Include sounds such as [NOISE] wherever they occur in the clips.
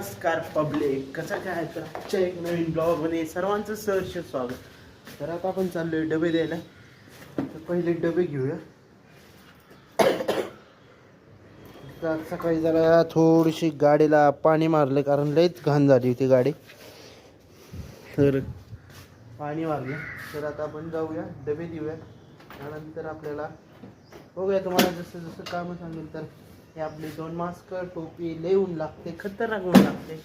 नमस्कार पब्लिक कसं काय तर? आजच्या एक नवीन ब्लॉगमध्ये सर्वांचं सहर्ष स्वागत. तर आता आपण चाललोय डबे द्यायला. तर पहिले डबे घेऊया. [COUGHS] तर सकाळी जरा थोडीशी गाडीला पाणी मारलं कारण लईच घाण झाली होती गाडी. तर पाणी मारलं. तर आता आपण जाऊया डबे देऊया. त्यानंतर आपल्याला बघूया तुम्हाला जसं जसं कामं सांगेल तर. हे आपले दोन मास्क टोपी लय ऊन लागते खतरनाक ऊन लागते.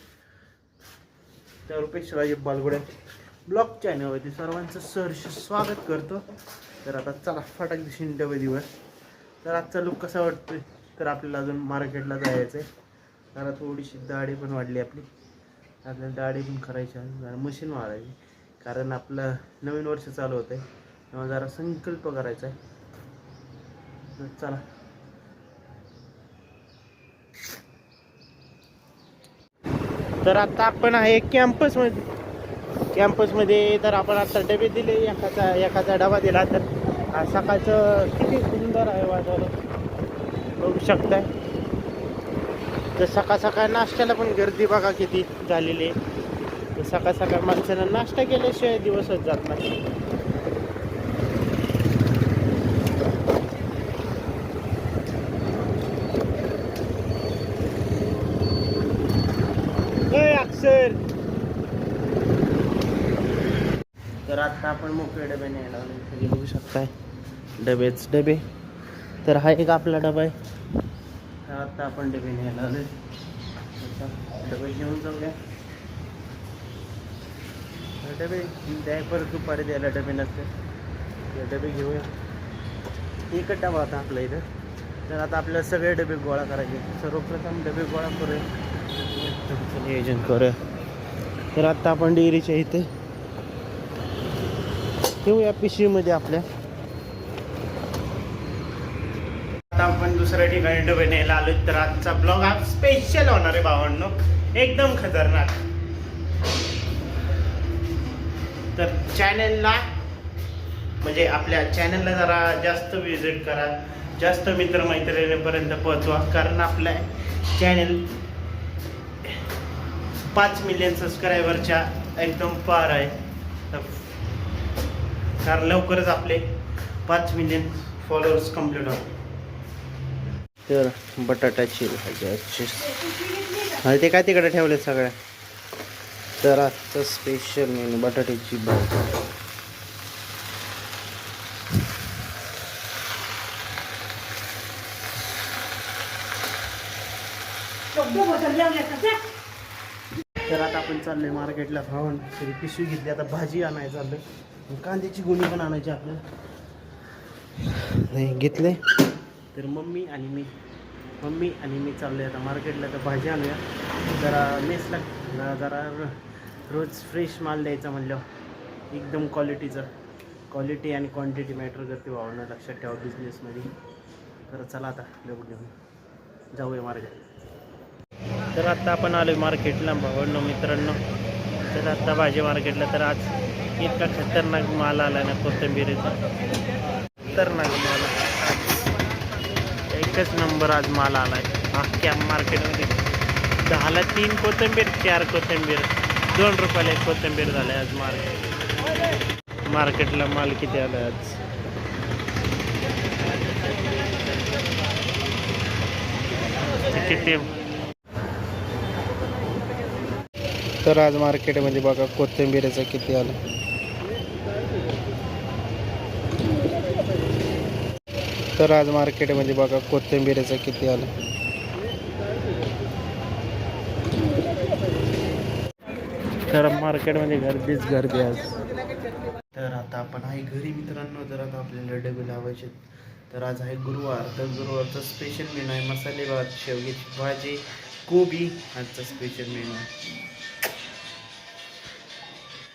तर रुपेश शिवाजी बालगुड्या ब्लॉग चॅनलवरती सर्वांचं सहर्ष स्वागत करतो. तर आता चला फटाक दिवशी डबे दिवस तर आजचा लुक कसा वाटतोय? तर आपल्याला अजून मार्केटला जायचं आहे जरा थोडीशी दाढी पण वाढली आपली. आपल्याला दाढी पण करायची आहे. जरा मशीन मारायची कारण आपलं नवीन वर्ष चालू होतं आहे तेव्हा जरा संकल्प करायचा आहे. चला तर आता आपण आहे कॅम्पसमध्ये. कॅम्पसमध्ये तर आपण आता डबे दिले एकाचा एकाचा डबा दिला तर सकाळचं किती सुंदर आहे वातावरण. बघू शकताय. तर सकाळ सकाळ नाश्त्याला पण गर्दी बघा किती झालेली आहे. तर सकाळ सकाळ माणसानं नाश्ता केल्याशिवाय दिवसच जात नाही. अक्षर. तर आता आपण मोकळे डबे न्यायला आलो. बघू शकताय. डबेच डबे. तर हा एक आपला डबा आहे. तर आता आपण डबे न्यायला आलोय. डबे घेऊन जाऊया. तर डबे. द्याय परत दुपारी द्यायला डबे नसते डबे घेऊया. एकच डबा होता आपल्या इथं. तर आता आपल्याला सगळे डबे गोळा करायचे सर्वप्रथम डबे गोळा करूया. नियोजन करूया. तर आत्ता आपण डेअरीच्या इथे ठेवूया पिशवीमध्ये आपल्या. आता आपण दुसऱ्या ठिकाणी डबे न्यायला आलो तर आजचा ब्लॉग हा स्पेशल होणार आहे भावांनो. एकदम खतरनाक. तर चॅनलला म्हणजे आपल्या चॅनलला जरा जास्त विजिट करा. जास्त मित्रमैत्रिणीपर्यंत पोहोचवा. कारण आपल्या चॅनल पाच मिलियन सबस्क्रायबरच्या एकदम पार आहे. तर कारण लवकरच आपले पाच मिलियन फॉलोअर्स कंप्लीट होतात तर बटाट्याची भाजी आणि ते काय तिकडे ठेवले सगळ्या? तर आजचं स्पेशल मेनू बटाट्याची भाजी. तर आता आपण चाललोय मार्केटला खाऊन. तरी पिशवी घेतली आता भाजी आणायला चाललोय. कांद्याची गुणी पण आणायची आपल्याला. नाही घेतले तर मम्मी आणि मी मम्मी आणि मी चाललोय आता मार्केटला. तर भाजी आणूया. जरा मेसला जरा र- रोज फ्रेश माल द्यायचा म्हणलं एकदम क्वालिटीचं. क्वालिटी आणि क्वांटिटी मॅटर करते भावना लक्षात ठेवा बिझनेसमध्ये तर चला आता डबं घेऊन. जाऊया मार्केट तर आत्ता आपण आलो आहे मार्केटला भावांनो मित्रांनो. तर आत्ता भाजी मार्केटला तर आज इतका खतरनाक माल आला ना कोथिंबिरीचा. खतरनाक माल एकच नंबर आज माल आला आहे अख्ख्या मार्केटमध्ये दहाला तीन कोथिंबीर चार कोथिंबीर. दोन रुपयाला एक कोथिंबीर झालं आज मार्केट मार्केटला माल किती आला आज? किती? तर आज मार्केटमध्ये म्हणजे बघा कोथिंबीरचं म्हणजे किती आलं. तर आज मार्केटमध्ये म्हणजे बघा कोथिंबीरचं किती आलं. तर मार्केटमध्ये गर्दीच गर्दी आज. तर आता आपण आहे घरी मित्रांनो जर आता आपल्याला डबे लावायचे तर आज आहे गुरुवार तर गुरुवारचं स्पेशल मेनू आहे मसाले भात शेवगीची भाजी कोबी आजचा स्पेशल मेनू आहे